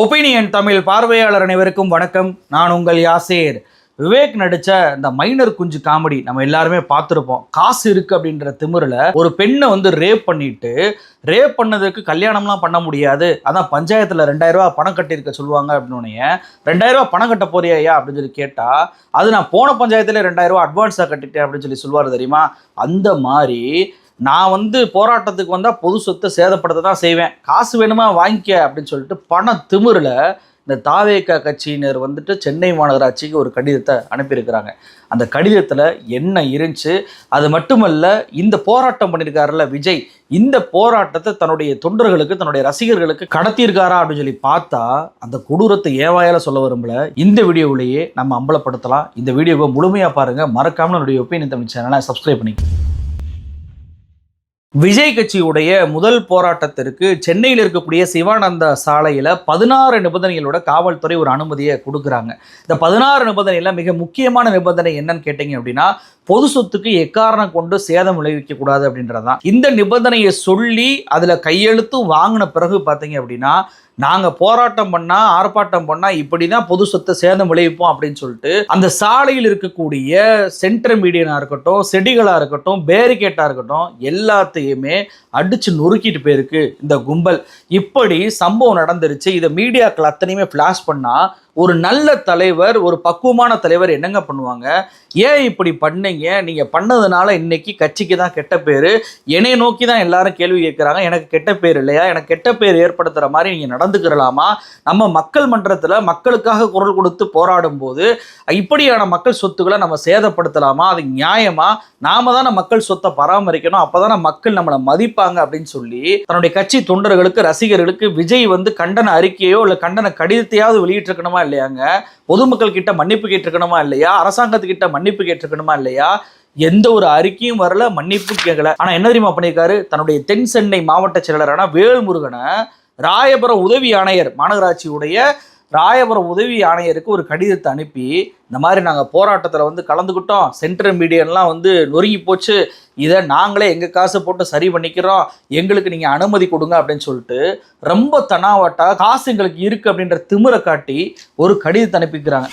Opinion Tamil பார்வையாளர் அனைவருக்கும் வணக்கம். நான் உங்கள் யாசேர். விவேக் நடித்த இந்த மைனர் குஞ்சு காமெடி நம்ம எல்லாருமே பார்த்துருப்போம். காசு இருக்கு அப்படின்ற திமிரில் ஒரு பெண்ணை வந்து ரேப் பண்ணிட்டு ரேப் பண்ணதுக்கு கல்யாணம்லாம் பண்ண முடியாது. அதான் பஞ்சாயத்தில் ரெண்டாயிரம் பணம் கட்டியிருக்க சொல்லுவாங்க அப்படின்னு ரெண்டாயிரம் பணம் கட்ட போறியா அப்படின்னு சொல்லி கேட்டால் அது நான் போன பஞ்சாயத்தில் ரெண்டாயிரரூவா அட்வான்ஸாக கட்டிட்டேன் அப்படின்னு சொல்லி சொல்லுவார் தெரியுமா? அந்த மாதிரி நான் வந்து போராட்டத்துக்கு வந்தால் பொது சொத்தை சேதப்படுத்த தான் செய்வேன். காசு வேணுமா வாங்கிக்க அப்படின்னு சொல்லிட்டு பண திமிரில் இந்த தாவேக கட்சியினர் வந்துட்டு சென்னை மாநகராட்சிக்கு ஒரு கடிதத்தை அனுப்பியிருக்கிறாங்க. அந்த கடிதத்தில் என்ன இருந்துச்சு? அது மட்டுமல்ல இந்த போராட்டம் பண்ணியிருக்காருல விஜய் இந்த போராட்டத்தை தன்னுடைய தொண்டர்களுக்கு தன்னுடைய ரசிகர்களுக்கு கடத்தியிருக்காரா அப்படின்னு சொல்லி பார்த்தா அந்த கொடூரத்தை ஏவாயால சொல்ல வரும்பல. இந்த வீடியோவிலேயே நம்ம அம்பலப்படுத்தலாம். இந்த வீடியோவை முழுமையாக பாருங்க. மறக்காமல் என்னுடைய ஒப்பீனியன் தமிழ் சேனலை சப்ஸ்கிரைப் பண்ணிக்கோங்க. விஜய் கட்சியுடைய முதல் போராட்டத்திற்கு சென்னையில் இருக்கக்கூடிய சிவானந்த சாலையில் பதினாறு நிபந்தனைகளோட காவல்துறை ஒரு அனுமதியை கொடுக்குறாங்க. இந்த பதினாறு நிபந்தனையில் மிக முக்கியமான நிபந்தனை என்னன்னு கேட்டிங்க அப்படின்னா பொது சொத்துக்கு எக்காரணம் கொண்டு சேதம் விளைவிக்க கூடாது அப்படின்றதான் இந்த நிபந்தனையை சொல்லி அதில் கையெழுத்து வாங்கின பிறகு பார்த்தீங்க அப்படின்னா நாங்கள் போராட்டம் பண்ணால் ஆர்ப்பாட்டம் பண்ணால் இப்படி தான் பொது சொத்தை சேதம் விளைவிப்போம் அப்படின்னு சொல்லிட்டு அந்த சாலையில் இருக்கக்கூடிய சென்டர் மீடியனாக இருக்கட்டும் செடிகளாக இருக்கட்டும் பேரிகேட்டாக இருக்கட்டும் எல்லாத்தையுமே அடித்து நொறுக்கிட்டு போயிருக்கு இந்த கும்பல். இப்படி சம்பவம் நடந்துருச்சு. இதை மீடியாக்கள் அத்தனையுமே ஃப்ளாஷ் பண்ணால் ஒரு நல்ல தலைவர் ஒரு பக்குவமான தலைவர் என்னங்க பண்ணுவாங்க? ஏன் இப்படி பண்ணீங்க? நீங்கள் பண்ணதுனால இன்னைக்கு கட்சிக்கு தான் கெட்ட பேர். என்னை நோக்கி தான் எல்லாரும் கேள்வி கேட்குறாங்க. எனக்கு கெட்ட பேர் இல்லையா? எனக்கு கெட்ட பேர் ஏற்படுத்துகிற மாதிரி நீங்கள் நடந்துக்கிறலாமா? நம்ம மக்கள் மன்றத்தில் மக்களுக்காக குரல் கொடுத்து போராடும் போது இப்படியான மக்கள் சொத்துக்களை நம்ம சேதப்படுத்தலாமா? அது நியாயமா? நாம தானே மக்கள் சொத்தை பராமரிக்கணும். அப்பதானே மக்கள் நம்மளை மதிப்பாங்க அப்படின்னு சொல்லி தன்னுடைய கட்சி தொண்டர்களுக்கு ரசிகர்களுக்கு விஜய் வந்து கண்டன அறிக்கையோ இல்லை கண்டன கடிதத்தையாவது வெளியிட்டிருக்கணுமா இல்லையாங்க? பொதுமக்கள் கிட்ட மன்னிப்பு கேட்டிருக்கணுமா இல்லையா? அரசாங்கத்துக்கிட்ட மன்னிப்பு கேட்டிருக்கணுமா இல்லையா? எந்த ஒரு அறிக்கையும் வரல மன்னிப்பு கேட்கல. ஆனா என்ன தெரியுமா பண்ணியிருக்காரு? தன்னுடைய தென் சென்னை மாவட்ட செயலரான வேல்முருகனை ராயபுரம் உதவி ஆணையர் மாநகராட்சியுடைய ராயபுரம் உதவி ஆணையருக்கு ஒரு கடிதத்தை அனுப்பி இந்த மாதிரி நாங்கள் போராட்டத்தில் வந்து கலந்துக்கிட்டோம் சென்ட்ரல் மீடியன்லாம் வந்து நொறுங்கி போச்சு. இதை நாங்களே எங்கள் காசு போட்டு சரி பண்ணிக்கிறோம். எங்களுக்கு நீங்கள் அனுமதி கொடுங்க அப்படின்னு சொல்லிட்டு ரொம்ப தனாவட்டா காசு எங்களுக்கு இருக்குது அப்படின்ற திமிரை காட்டி ஒரு கடிதத்தை அனுப்பிக்கிறாங்க.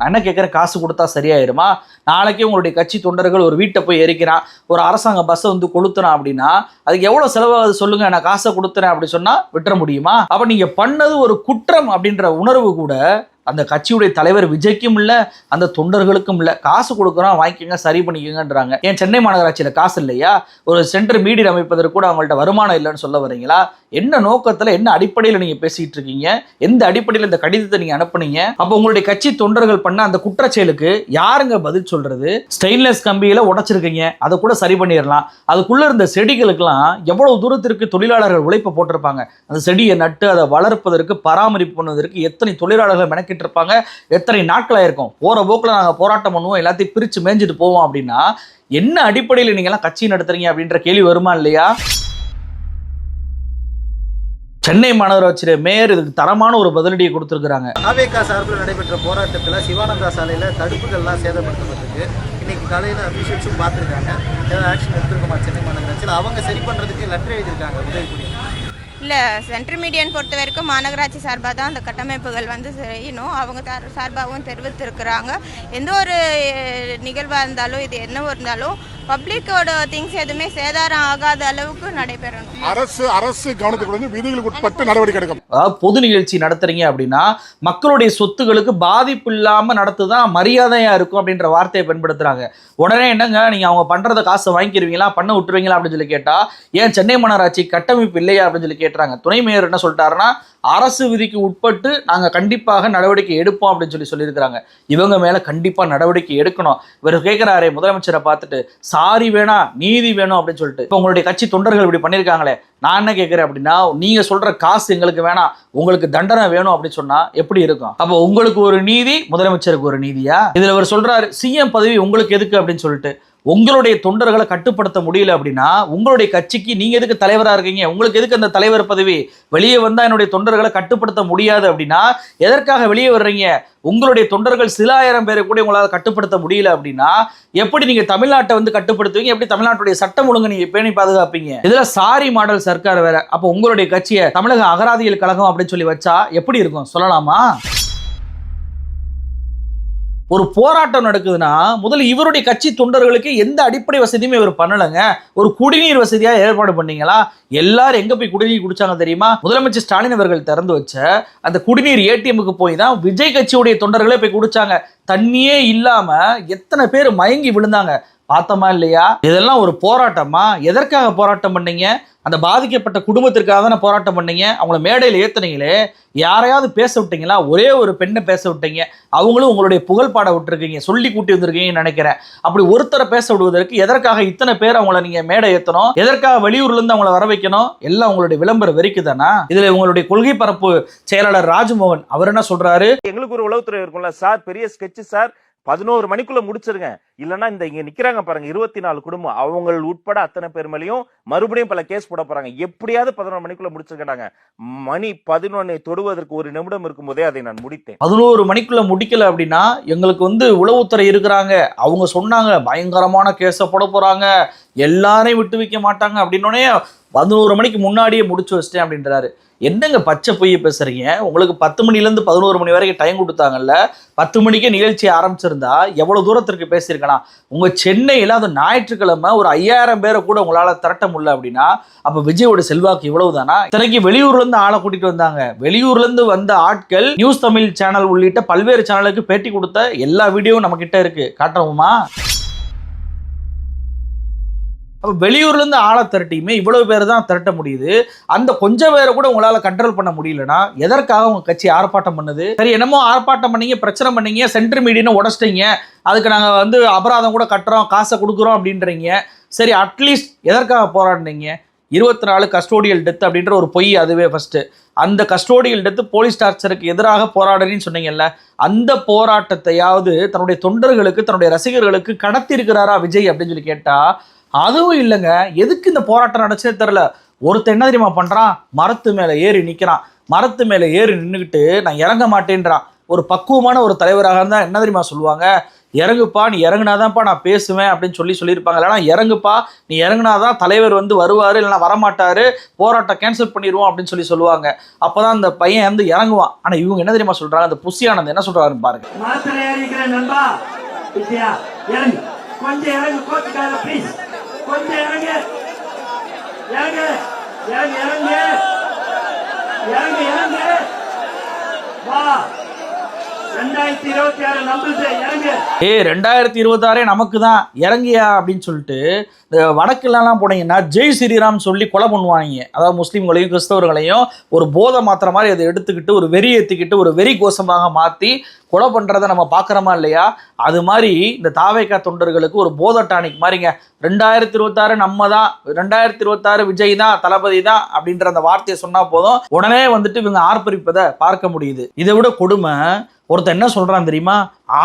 நான் என்ன கேட்குறேன் காசு கொடுத்தா சரியாயிருமா? நாளைக்கே உங்களுடைய கட்சி தொண்டர்கள் ஒரு வீட்டை போய் எரிக்கிறான் ஒரு அரசாங்க பஸ்ஸை வந்து கொளுத்துறான் அப்படின்னா அதுக்கு எவ்வளோ செலவாகுது சொல்லுங்க நான் காசை கொடுத்துறேன் அப்படி சொன்னால் விட்டுற முடியுமா? அப்போ நீங்கள் பண்ணது ஒரு குற்றம் அப்படின்ற உணர்வு கூட அந்த கட்சியுடைய தலைவர் விஜய்க்கும் இல்லை அந்த தொண்டர்களுக்கும் இல்லை. காசு கொடுக்குறோம் வாங்கிக்கோங்க சரி பண்ணிக்கோங்கன்றாங்க. ஏன் சென்னை மாநகராட்சியில் காசு இல்லையா? ஒரு சென்டர் மீடியம் அமைப்பதற்கு கூட அவங்கள்ட்ட வருமானம் இல்லைன்னு சொல்ல வரீங்களா? என்ன நோக்கத்தில் என்ன அடிப்படையில் நீங்கள் பேசிட்டு இருக்கீங்க? எந்த அடிப்படையில் இந்த கடிதத்தை நீங்கள் அனுப்புனீங்க? அப்போ உங்களுடைய கட்சி தொண்டர்கள் பண்ண அந்த குற்றச்செயலுக்கு யாருங்க பதில் சொல்கிறது ஸ்டெயின்லெஸ் கம்பியில் உடைச்சிருக்கீங்க. அதை கூட சரி பண்ணிடலாம். அதுக்குள்ளே இருந்த செடிகளுக்கெல்லாம் எவ்வளவு தூரத்திற்கு தொழிலாளர்கள் உழைப்பை போட்டிருப்பாங்க? அந்த செடியை நட்டு அதை வளர்ப்பதற்கு பராமரிப்பு பண்ணுவதற்கு எத்தனை தொழிலாளர்கள் மெனக்கிட்டு இருப்பாங்க எத்தனை நாட்கள் ஆயிருக்கும்? போகிற போக்கில் நாங்கள் போராட்டம் பண்ணுவோம் எல்லாத்தையும் பிரித்து மேய்ஞ்சிட்டு போவோம் அப்படின்னா என்ன அடிப்படையில் நீங்கள்லாம் கட்சி நடத்துறீங்க அப்படின்ற கேள்வி வருமா இல்லையா? சென்னை மாநகராட்சியில மேயர் இதுக்கு தரமான ஒரு பதிலடியை கொடுத்துருக்குறாங்க. ஆவேகா சார்பில் நடைபெற்ற போராட்டத்தில் சிவானந்தா சாலையில் தடுப்புகள்லாம் சேதப்படுத்தப்பட்டிருக்கு. இன்னைக்கு காலையில் அபிஷேக்ஸும் பார்த்துருக்காங்க. ஏதாவது ஆக்ஷன் எடுத்துருக்கோமா சென்னை மாநகராட்சியில்? அவங்க சரி பண்ணுறதுக்கு லெட்டர் எழுதியிருக்காங்க உதவிக்குடி இல்லை சென்ட்ரல் மீடியன் பொறுத்த வரைக்கும் மாநகராட்சி சார்பாக தான் அந்த கட்டமைப்புகள் வந்து செய்யணும். அவங்க தார் சார்பாகவும் தெரிவித்திருக்கிறாங்க. எந்த ஒரு நிகழ்வாக இருந்தாலும் இது என்னவோ இருந்தாலும் பப்ளிக்கோட திங்ஸ் எதுவுமே சேதாரம் ஆகாத அளவுக்கு நடைபெறணும். அரசு அரசு கவனத்துக்கு வந்து விதிகளுக்கு உட்பட்டு நடவடிக்கை எடுக்கும். அதாவது பொது நிகழ்ச்சி நடத்துறீங்க அப்படின்னா மக்களுடைய சொத்துகளுக்கு பாதிப்பு இல்லாம நடத்துதான் மரியாதையா இருக்கும் அப்படின்ற வார்த்தையை பயன்படுத்துறாங்க. உடனே என்னங்க நீங்க அவங்க பண்றத காசை வாங்கிக்கிறீங்களா பண்ண விட்டுருவீங்களா அப்படின்னு சொல்லி கேட்டா ஏன் சென்னை மாநகராட்சி கட்டமைப்பு இல்லையா அப்படின்னு சொல்லி கேட்டுறாங்க. துணை மேயர் என்ன சொல்லிட்டாருன்னா அரசு விதிக்கு உட்பட்டு நாங்கள் கண்டிப்பாக நடவடிக்கை எடுப்போம் அப்படின்னு சொல்லி சொல்லியிருக்கிறாங்க. இவங்க மேலே கண்டிப்பாக நடவடிக்கை எடுக்கணும். இவர் கேட்குறாரே முதலமைச்சரை பார்த்துட்டு சாரி வேணாம் நீதி வேணும் அப்படின்னு சொல்லிட்டு. இப்போ உங்களுடைய கட்சி தொண்டர்கள் இப்படி பண்ணியிருக்காங்களே நான் என்ன கேட்குறேன் அப்படின்னா நீங்கள் சொல்கிற காசு எங்களுக்கு வேணாம் உங்களுக்கு தண்டனை வேணும் அப்படின்னு சொன்னால் எப்படி இருக்கும்? அப்போ உங்களுக்கு ஒரு நீதி முதலமைச்சருக்கு ஒரு நீதியா? இதில் அவர் சொல்கிறாரு சிஎம் பதவி உங்களுக்கு எதுக்கு? அப்படின்னு சொல்லிட்டு. உங்களுடைய தொண்டர்களை கட்டுப்படுத்த முடியல அப்படின்னா உங்களுடைய கட்சிக்கு நீங்க எதுக்கு தலைவராக இருக்கீங்க? உங்களுக்கு எதுக்கு அந்த தலைவர் பதவி? வெளியே வந்தால் என்னுடைய தொண்டர்களை கட்டுப்படுத்த முடியாது அப்படின்னா எதற்காக வெளியே வர்றீங்க? உங்களுடைய தொண்டர்கள் சில ஆயிரம் பேரை கூட உங்களால் கட்டுப்படுத்த முடியல அப்படின்னா எப்படி நீங்க தமிழ்நாட்டை வந்து கட்டுப்படுத்துவீங்க? எப்படி தமிழ்நாட்டுடைய சட்டம் ஒழுங்கு நீங்க பேணி பாதுகாப்பீங்க? இதுல சாரி மாடல் சர்க்கார் வேற. அப்போ உங்களுடைய கட்சியை தமிழக அகராதியல் கழகம் அப்படின்னு சொல்லி வச்சா எப்படி இருக்கும்? சொல்லலாமா? ஒரு போராட்டம் நடக்குதுன்னா முதல்ல இவருடைய கட்சி தொண்டர்களுக்கு எந்த அடிப்படை வசதியுமே இவர் பண்ணலைங்க. ஒரு குடிநீர் வசதியாக ஏற்பாடு பண்ணீங்களா? எல்லாரும் எங்கே போய் குடிநீர் குடிச்சாங்க தெரியுமா? முதலமைச்சர் ஸ்டாலின் அவர்கள் திறந்து வச்ச அந்த குடிநீர் ஏடிஎம்க்கு போய் தான் விஜய் கட்சியுடைய தொண்டர்களே போய் குடிச்சாங்க. தண்ணியே இல்லாமல் எத்தனை பேர் மயங்கி விழுந்தாங்க. பார்த்தோமா இல்லையா? இதெல்லாம் ஒரு போராட்டமா? எதற்காக போராட்டம் பண்ணீங்க? அந்த பாதிக்கப்பட்ட குடும்பத்திற்காக தானே போராட்டம் பண்ணீங்க? அவங்கள மேடையில் ஏற்றுனீங்களே யாரையாவது பேச விட்டீங்களா? ஒரே ஒரு பெண்ணை பேச விட்டீங்க. அவங்களும் உங்களுடைய புகழ் பாட விட்டுருக்கீங்க. சொல்லி கூட்டி வந்திருக்கீங்கன்னு நினைக்கிறேன். அப்படி ஒருத்தரை பேச விடுவதற்கு எதற்காக இத்தனை பேர் அவங்கள நீங்கள் மேடை ஏற்றணும் எதற்காக வெளியூர்லேருந்து அவங்கள வர வைக்கணும்? எல்லாம் உங்களுடைய விளம்பரம் வெறிக்கு தானா இதில் உங்களுடைய கொள்கை பரப்பு செயலாளர் ராஜ்மோகன் அவர் என்ன சொல்கிறாரு எங்களுக்கு ஒரு உளவுத்துறை இருக்கும்ல சார். பெரிய ஸ்கெட்ச் சார். பதினோரு மணிக்குள்ளே முடிச்சிருங்க. இல்லைன்னா இந்த இங்கே நிக்கிறாங்க பாருங்க இருபத்தி நாலு குடும்பம். அவங்க உட்பட அத்தனை பேர் மேலேயும் மறுபடியும் பல கேஸ் போட போறாங்க. எப்படியாவது பதினோரு மணிக்குள்ள முடிச்சிருக்கிறாங்க மணி பதினொன்னை தொடுவதற்கு ஒரு நிமிடம் இருக்கும்போதே அதை நான் முடித்தேன். பதினோரு மணிக்குள்ள முடிக்கல அப்படின்னா எங்களுக்கு வந்து உளவுத்துறை இருக்கிறாங்க. அவங்க சொன்னாங்க பயங்கரமான கேஸை போட போறாங்க. எல்லாரையும் விட்டு வைக்க மாட்டாங்க அப்படின்னோடனே பதினோரு மணிக்கு முன்னாடியே முடிச்சு வச்சிட்டேன் அப்படின்றாரு. என்னங்க பச்சை பொய்ய பேசுறீங்க? உங்களுக்கு பத்து மணிலேருந்து பதினோரு மணி வரைக்கும் டைம் கொடுத்தாங்கல்ல? பத்து மணிக்கே நிகழ்ச்சி ஆரம்பிச்சிருந்தா எவ்வளவு தூரத்திற்கு பேசியிருக்கலாம்? உங்க சென்னையில் அது ஞாயிற்றுக்கிழமை ஒரு ஐயாயிரம் பேரை கூட உங்களால திரட்ட முடியல அப்படின்னா அப்போ விஜயோட செல்வாக்கு இவ்வளவு தானா இத்தனைக்கு வெளியூர்ல இருந்து ஆளை கூட்டிகிட்டு வந்தாங்க. வெளியூர்ல இருந்து வந்த ஆட்கள் நியூஸ் தமிழ் சேனல் உள்ளிட்ட பல்வேறு சேனலுக்கு பேட்டி கொடுத்த எல்லா வீடியோவும் நம்ம கிட்ட இருக்கு. காட்டுறோமா? அப்போ வெளியூர்லேருந்து ஆளை திரட்டியுமே இவ்வளோ பேர் தான் திரட்ட முடியுது. அந்த கொஞ்சம் பேரை கூட உங்களால் கண்ட்ரோல் பண்ண முடியலனா எதற்காக உங்கள் கட்சி ஆர்ப்பாட்டம் பண்ணுது? சரி என்னமோ ஆர்ப்பாட்டம் பண்ணீங்க பிரச்சனை பண்ணீங்க சென்ட்ரு மீடியன்னு உடச்சிட்டீங்க. அதுக்கு நாங்கள் வந்து அபராதம் கூட கட்டுறோம் காசை கொடுக்குறோம் அப்படின்றீங்க. சரி அட்லீஸ்ட் எதற்காக போராடினீங்க? இருபத்தி நாலு கஸ்டோடியல் டெத் அப்படின்ற ஒரு பொய் அதுவே ஃபஸ்ட்டு அந்த கஸ்டோடியல் டெத்து போலீஸ் டார்ச்சருக்கு எதிராக போராடுறேன்னு சொன்னீங்கல்ல அந்த போராட்டத்தையாவது தன்னுடைய தொண்டர்களுக்கு தன்னுடைய ரசிகர்களுக்கு கடத்தி இருக்கிறாரா விஜய் அப்படின்னு சொல்லி கேட்டால் அதுவும் இல்லைங்க. எதுக்கு இந்த போராட்டம் நடச்சே தெரில ஒருத்தன் என்ன தெரியுமா பண்ணுறான் மரத்து மேலே ஏறி நிற்கிறான் மரத்து மேலே ஏறி நின்றுக்கிட்டு நான் இறங்க மாட்டேன்றான். ஒரு பக்குவமான ஒரு தலைவராக இருந்தால் என்ன தெரியுமா சொல்லுவாங்க? இறங்குப்பா நீ இறங்குனாதான்ப்பா நான் பேசுவேன் அப்படின்னு சொல்லி சொல்லியிருப்பாங்க. இல்லைனா இறங்குப்பா நீ இறங்குனாதான் தலைவர் வந்து வருவார் இல்லைனா வரமாட்டார் போராட்டம் கேன்சல் பண்ணிடுவோம் அப்படின்னு சொல்லி சொல்லுவாங்க. அப்போ தான் அந்த பையன் வந்து இறங்குவான். ஆனால் இவங்க என்ன தெரியுமா சொல்கிறாங்க அந்த புசியானந்த் என்ன சொல்கிறாருன்னு பாருங்க. கொஞ்சம் இறங்கு கொஞ்சம் இறங்கு இறங்கு இறங்கு இறங்கு இறங்கு இறங்கு வா ரெண்டாயிரத்தி இருபத்தி ஆறு நம்புது இறங்கு ஏ ரெண்டாயிரத்தி இருபத்தாறே நமக்கு தான் இறங்கியா அப்படின்னு சொல்லிட்டு இந்த வடக்குலலாம் போனீங்கன்னா ஜெய் ஸ்ரீராம் சொல்லி கொலை பண்ணுவாங்க அதாவது முஸ்லீம்களையும் கிறிஸ்தவர்களையும் ஒரு போதை மாத்திர மாதிரி அதை எடுத்துக்கிட்டு ஒரு வெறி ஏற்றிக்கிட்டு ஒரு வெறி கோஷமாக மாற்றி கொலை பண்ணுறதை நம்ம பார்க்குறோமா இல்லையா? அது மாதிரி இந்த தாவேக்கா தொண்டர்களுக்கு ஒரு போதை டானிக் மாதிரிங்க. ரெண்டாயிரத்தி இருபத்தாறு நம்ம தான் ரெண்டாயிரத்தி இருபத்தாறு விஜய் தான் தளபதி தான் அப்படின்ற அந்த வார்த்தையை சொன்னால் போதும். உடனே வந்துட்டு இவங்க ஆர்ப்பரிப்பதை பார்க்க முடியுது. இதை விட கொடுமை ஒருத்தன் என்ன சொல்றான் தெரியுமா?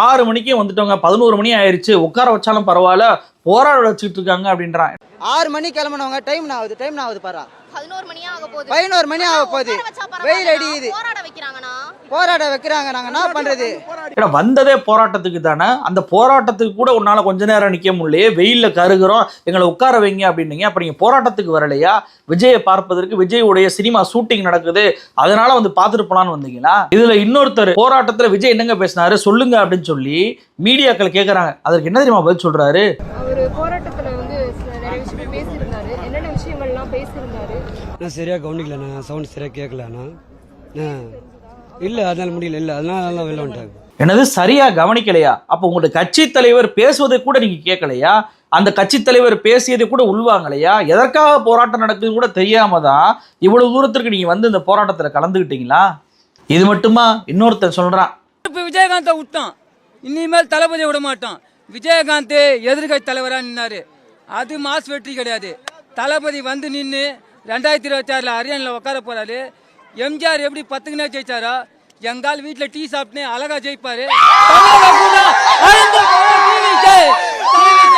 ஆறு மணிக்கே வந்துட்டவங்க பதினோரு மணி ஆயிருச்சு உட்கார வச்சாலும் பரவாயில்ல போராட வச்சுக்கிட்டு இருக்காங்க அப்படின்றான். ஆறு மணி கிளம்பினவங்க டைம் ஆகுது டைம் ஆகுது பாரா. பதினோரு மணி ஆக போகுது. பதினோரு மணி ஆக போகுது. உட்கார வச்சா பரவாயில்ல. வெயில் அடிக்குது. போராட வைக்கிறாங்கண்ணா. போராட வைக்கிறாங்க நாங்க. என்ன பண்றது? ஏன்னா வந்ததே போராட்டத்துக்கு தானே. அந்த போராட்டத்துக்கு கூட உன்னால கொஞ்ச நேரம் நிக்க முடியலையே. வெயில்ல கருகுறோம். எங்களை உட்கார வைங்க அப்படின்னீங்க. அப்ப நீங்க போராட்டத்துக்கு வரலையா? விஜயை பார்ப்பதற்கு விஜயுடைய சினிமா ஷூட்டிங் நடக்குது. அதனால வந்து பார்த்துட்டு போலான்னு வந்தீங்களா? இதுல இன்னொருத்தர் போராட்டத்துல விஜய் என்னங்க பேசினாரு? சொல்லுங்க அப்படின்னு சொல்லி மீடியாக்கள் கேக்குறாங்க. அதற்கு என்ன தெரியுமா பதில் சொல்றாரு? அவர் போராட்டத்தில் நான் சரியாக கவனிக்கலண்ணா சவுண்ட் சரியாக கேட்கலண்ணா இல்லை அதனால முடியல இல்லை அதனால நல்லா வெளில வந்துட்டாங்க என்னது சரியா கவனிக்கலையா? அப்ப உங்களுடைய கட்சி தலைவர் பேசுவதை கூட நீங்க கேட்கலையா அந்த கட்சி தலைவர் பேசியதை கூட உள்வாங்கலையா? எதற்காக போராட்டம் நடக்குதுன்னு கூட தெரியாம தான் இவ்வளவு தூரத்திற்கு நீங்க வந்து இந்த போராட்டத்துல கலந்துக்கிட்டீங்களா இது மட்டுமா? இன்னொருத்தன் சொல்றான். இப்போ விஜயகாந்தை விட்டான் இனிமேல் தளபதியை விட மாட்டான் விஜயகாந்த் எதிர்கட்சி தலைவராக நின்னாரு. அது மாஸ் வெற்றி கிடையாது. தளபதி வந்து நின்று ரெண்டாயிரத்தி இருபத்தி ஆறில் ஹரியானில் உட்கார போறாரு. எம்ஜிஆர் எப்படி பத்துக்குனே ஜெயிச்சாரோ எங்கால் வீட்டில் டீ சாப்பிட்டுனே அழகா ஜெயிப்பாரு தமிழக பூரா அழிந்து போன TVK. TVK.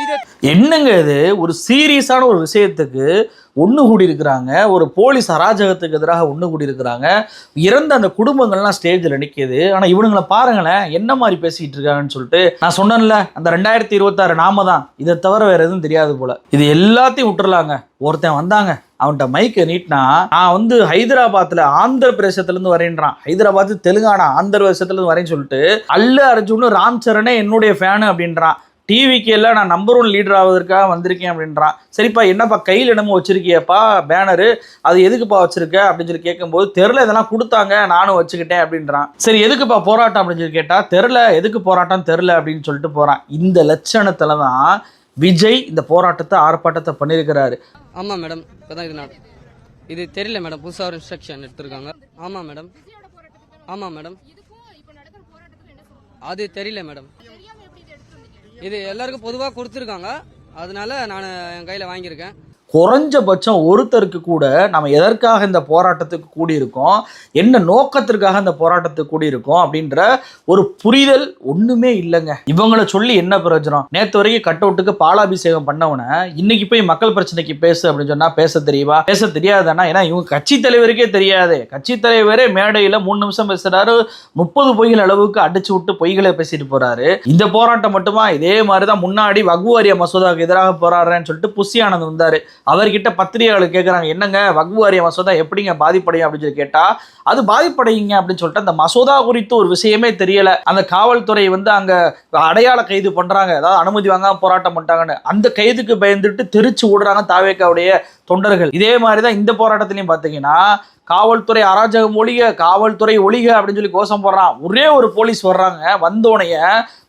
இதே என்னங்க இது? ஒரு சீரியஸான ஒரு விஷயத்துக்கு ஒன்று கூடி இருக்கிறாங்க ஒரு போலீஸ் அராஜகத்துக்கு எதிராக ஒன்று கூடி இருக்கிறாங்க இறந்த அந்த குடும்பங்கள்லாம் ஸ்டேஜில் நிற்கிது ஆனால் இவனுங்களை பாருங்களேன் என்ன மாதிரி பேசிக்கிட்டு இருக்காங்கன்னு சொல்லிட்டு நான் சொன்னேன்ல அந்த ரெண்டாயிரத்தி இருபத்தாறு நாம தான். இதை தவிர வேற எதுவும் தெரியாது போல. இது எல்லாத்தையும் விட்டுறலாங்க. ஒருத்தன் வந்தாங்க. அவன்கிட்ட மைக்கை நீட்டினா நான் வந்து ஹைதராபாத்தில் ஆந்திர பிரதேசத்துலேருந்து வரேன்றான். ஹைதராபாத் தெலுங்கானா ஆந்திர பிரதேசத்துலேருந்து வரேன்னு சொல்லிட்டு அல்லு அர்ஜுன் ராம் சரணே என்னுடைய ஃபேனு அப்படின்றான். டிவிக்கு எல்லாம் நான் நம்பர் ஒன் லீடர் ஆவதற்காக வந்திருக்கேன் அப்படின்றான். சரிப்பா என்னப்பா கையில் என்னமோ வச்சிருக்கியப்பா பேனரு அது எதுக்குப்பா வச்சிருக்க? அப்படின்னு சொல்லி கேட்கும்போது தெரில இதெல்லாம் கொடுத்தாங்க நானும் வச்சுக்கிட்டேன் அப்படின்றான். சரி எதுக்குப்பா போராட்டம் அப்படின்னு சொல்லி கேட்டால் தெரில எதுக்கு போராட்டம் தெரில அப்படின்னு சொல்லிட்டு போகிறான் இந்த லட்சணத்தில் தான் விஜய் இந்த போராட்டத்தை ஆர்ப்பாட்டத்தை பண்ணியிருக்கிறாரு. ஆமாம் மேடம் இப்போ தான் இது நட இது தெரியல மேடம் புதுசாக ஒரு இன்ஸ்ட்ரக்ஷன் எடுத்திருக்காங்க. ஆமாம் மேடம். ஆமாம் மேடம். அது தெரியல மேடம். இது எல்லாருக்கும் பொதுவாக கொடுத்துருக்காங்க. அதனால நான் என் கையில் வாங்கியிருக்கேன். குறைஞ்சபட்சம் ஒருத்தருக்கு கூட நம்ம எதற்காக இந்த போராட்டத்துக்கு கூடியிருக்கோம்? என்ன நோக்கத்திற்காக இந்த போராட்டத்துக்கு கூடியிருக்கோம்? அப்படின்ற ஒரு புரிதல் ஒன்றுமே இல்லைங்க. இவங்களை சொல்லி என்ன பிரயோஜனம்? நேற்று வரைக்கும் கட் அவுட்டுக்கு பாலாபிஷேகம் பண்ணவன இன்னைக்கு போய் மக்கள் பிரச்சனைக்கு பேசு அப்படின்னு சொன்னால் பேச தெரியுமா? பேச தெரியாதானா ஏன்னா இவங்க கட்சி தலைவருக்கே தெரியாது. கட்சி தலைவரே மேடையில் மூணு நிமிஷம் பேசுகிறாரு முப்பது பொய்கள் அளவுக்கு அடிச்சு விட்டு பொய்களை பேசிட்டு போறாரு. இந்த போராட்டம் மட்டுமா? இதே மாதிரி தான் முன்னாடி வகுவாரிய மசோதாவுக்கு எதிராக போராடுறேன்னு சொல்லிட்டு புஷி ஆனந்த் வந்தாரு. அவர்கிட்ட பத்திரிகையாளர் கேட்குறாங்க என்னங்க வக்வாரிய மசோதா எப்படிங்க பாதிப்படையும்? அப்படின்னு சொல்லி கேட்டால் அது பாதிப்படையுங்க அப்படின்னு சொல்லிட்டு அந்த மசோதா குறித்து ஒரு விஷயமே தெரியலை. அந்த காவல்துறை வந்து அங்கே அடையாள கைது பண்ணுறாங்க அதாவது அனுமதி வாங்காமல் போராட்டம் பண்ணிட்டாங்கன்னு. அந்த கைதுக்கு பயந்துட்டு தெரிச்சு விடுறாங்க தாவேக்காவுடைய தொண்டர்கள். இதே மாதிரி தான் இந்த போராட்டத்திலையும் பார்த்தீங்கன்னா காவல்துறை அராஜகம் ஒழிக காவல்துறை ஒழிக அப்படின்னு சொல்லி கோஷம் போடுறான் ஒரே ஒரு போலீஸ் வர்றாங்க. வந்தோனைய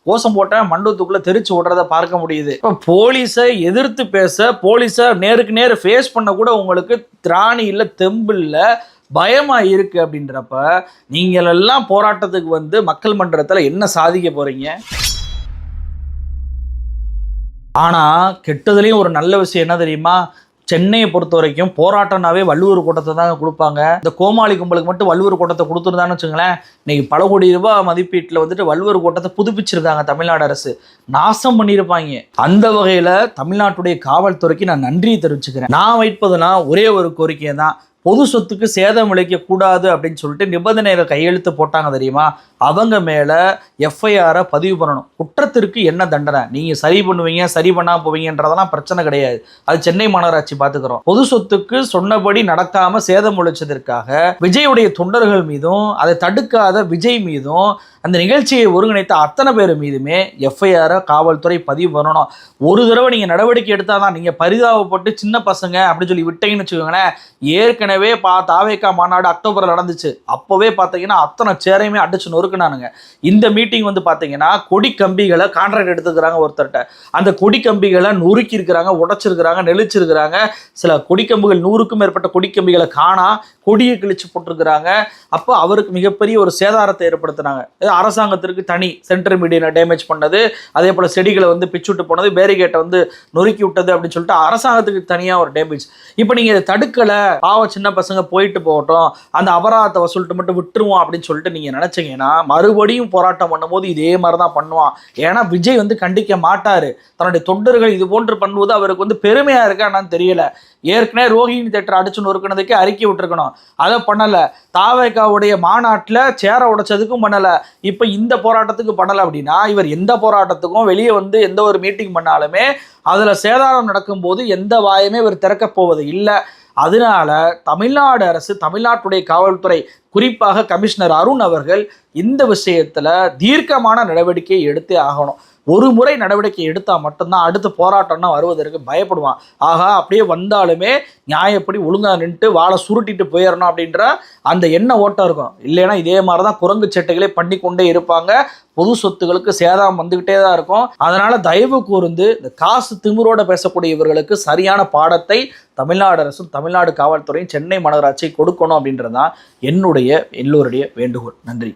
கோஷம் போட்ட மண்டபத்துக்குள்ள தெரிச்சு விடுறத பார்க்க முடியுது. இப்போ போலீஸை எதிர்த்து பேச போலீஸை நேருக்கு நேர் ஃபேஸ் பண்ண கூட உங்களுக்கு திராணி இல்லை தெம்பு இல்லை பயமாக இருக்கு அப்படின்றப்ப நீங்கள் எல்லாம் போராட்டத்துக்கு வந்து மக்கள் மன்றத்தில் என்ன சாதிக்க போறீங்க? ஆனால் கெட்டதுலேயும் ஒரு நல்ல விஷயம் என்ன தெரியுமா? சென்னையை பொறுத்த வரைக்கும் போராட்டம்னாவே வள்ளுவர் கூட்டத்தை தாங்க கொடுப்பாங்க. இந்த கோமாளி கும்பலுக்கு மட்டும் வள்ளுவர் கூட்டத்தை கொடுத்துருந்தான்னு வச்சுங்களேன் இன்னைக்கு பல கோடி ரூபாய் மதிப்பீட்டில் வந்துட்டு வள்ளுவர் கூட்டத்தை புதுப்பிச்சிருக்காங்க தமிழ்நாடு அரசு. நாசம் பண்ணியிருப்பாங்க. அந்த வகையில் தமிழ்நாட்டுடைய காவல்துறைக்கு நான் நன்றியை தெரிவிச்சுக்கிறேன். நான் வைப்பதுனா ஒரே ஒரு கோரிக்கை தான். பொது சொத்துக்கு சேதம் விளைக்கக்கூடாது அப்படின்னு சொல்லிட்டு நிபந்தனையில் கையெழுத்து போட்டாங்க தெரியுமா? அவங்க மேலே எஃப்ஐஆரை பதிவு பண்ணணும். குற்றத்திற்கு என்ன தண்டனை? நீங்கள் சரி பண்ணுவீங்க சரி பண்ணா போவீங்கன்றதெல்லாம் பிரச்சனை கிடையாது. அது சென்னை மாநகராட்சி பார்த்துக்கிறோம் பொது சொத்துக்கு சொன்னபடி நடக்காமல் சேதம் விளைச்சதற்காக விஜயுடைய தொண்டர்கள் மீதும் அதை தடுக்காத விஜய் மீதும் அந்த நிகழ்ச்சியை ஒருங்கிணைத்த அத்தனை பேர் மீதுமே எஃப்ஐஆரை காவல்துறை பதிவு பண்ணணும். ஒரு தடவை நீங்கள் நடவடிக்கை எடுத்தால் தான் நீங்கள் பரிதாபப்பட்டு சின்ன பசங்க அப்படின்னு சொல்லி விட்டீங்கன்னு வச்சுக்கோங்களேன் ஏற்கனவே பா தாவேக்கா மாநாடு அக்டோபரில் நடந்துச்சு. அப்போவே பார்த்தீங்கன்னா அத்தனை சேரையுமே அடிச்சு நொறுக்குனானுங்க. இந்த மீட்டிங் வந்து பார்த்தீங்கன்னா கொடி கம்பிகளை கான்ட்ராக்ட் எடுத்துக்கிறாங்க ஒருத்தர்கிட்ட. அந்த கொடி கம்பிகளை நொறுக்கி இருக்கிறாங்க உடைச்சிருக்கிறாங்க நெளிச்சிருக்கிறாங்க. சில கொடிக்கம்புகள் நூறுக்கும் மேற்பட்ட கொடிக்கம்பிகளை காணா கொடியை கிழிச்சு போட்டிருக்கிறாங்க. அப்போ அவருக்கு மிகப்பெரிய ஒரு சேதாரத்தை ஏற்படுத்தினாங்க. இது அரசாங்கத்திற்கு தனி சென்ட்ரல் மீடியனை டேமேஜ் பண்ணது. அதே போல் செடிகளை வந்து பிச்சுட்டு போனது பேரிகேட்டை வந்து நொறுக்கி விட்டது அப்படின்னு சொல்லிட்டு அரசாங்கத்துக்கு தனியாக ஒரு டேமேஜ் இப்போ நீங்கள் இதை தடுக்கலை பாவ சின்ன சின்ன பசங்க போயிட்டு போகட்டும் அந்த அபராதத்தை வசூலிட்டு மட்டும் விட்டுருவோம் அப்படின்னு சொல்லிட்டு நீங்கள் நினச்சிங்கன்னா மறுபடியும் போராட்டம் பண்ணும்போது இதே மாதிரி தான் பண்ணுவான். ஏன்னா விஜய் வந்து கண்டிக்க மாட்டார். தன்னுடைய தொண்டர்கள் இது போன்று பண்ணுவது அவருக்கு வந்து பெருமையாக இருக்கா என்னன்னு தெரியல. ஏற்கனவே ரோஹிணி தேட்டர் அடிச்சு நொறுக்கினதுக்கே அறிக்கை விட்டுருக்கணும். அதை பண்ணலை. தாவேக்காவுடைய மாநாட்டில் சேரை உடைச்சதுக்கும் பண்ணலை. இப்போ இந்த போராட்டத்துக்கு பண்ணலை அப்படின்னா இவர் எந்த போராட்டத்துக்கும் வெளியே வந்து எந்த ஒரு மீட்டிங் பண்ணாலுமே அதில் சேதாரம் நடக்கும்போது எந்த வாயுமே இவர் திறக்கப் போவது இல்லை. அதனால தமிழ்நாடு அரசு தமிழ்நாட்டுடைய காவல்துறை குறிப்பாக கமிஷனர் அருண் அவர்கள் இந்த விஷயத்தில் தீர்க்கமான நடவடிக்கையை எடுத்தே ஆகணும். ஒரு முறை நடவடிக்கை எடுத்தால் மட்டும்தான் அடுத்த போராட்டம்னா வருவதற்கு பயப்படுவான். ஆகா அப்படியே வந்தாலுமே நியாயப்படி ஒழுங்காக நின்றுட்டு வாழை சுருட்டிட்டு போயிடணும் அப்படின்ற அந்த எண்ண ஓட்டம் இருக்கும். இல்லைன்னா இதே மாதிரி தான் குரங்கு சட்டைகளே பண்ணி கொண்டே இருப்பாங்க. பொது சொத்துகளுக்கு சேதம் வந்துக்கிட்டே தான் இருக்கும். அதனால் தயவு கூர்ந்து இந்த காசு திமிரோட பேசக்கூடிய இவர்களுக்கு சரியான பாடத்தை தமிழ்நாடு அரசும் தமிழ்நாடு காவல்துறையும் சென்னை மாநகராட்சி கொடுக்கணும் அப்படின்றது தான் என்னுடைய எல்லோருடைய வேண்டுகோள். நன்றி.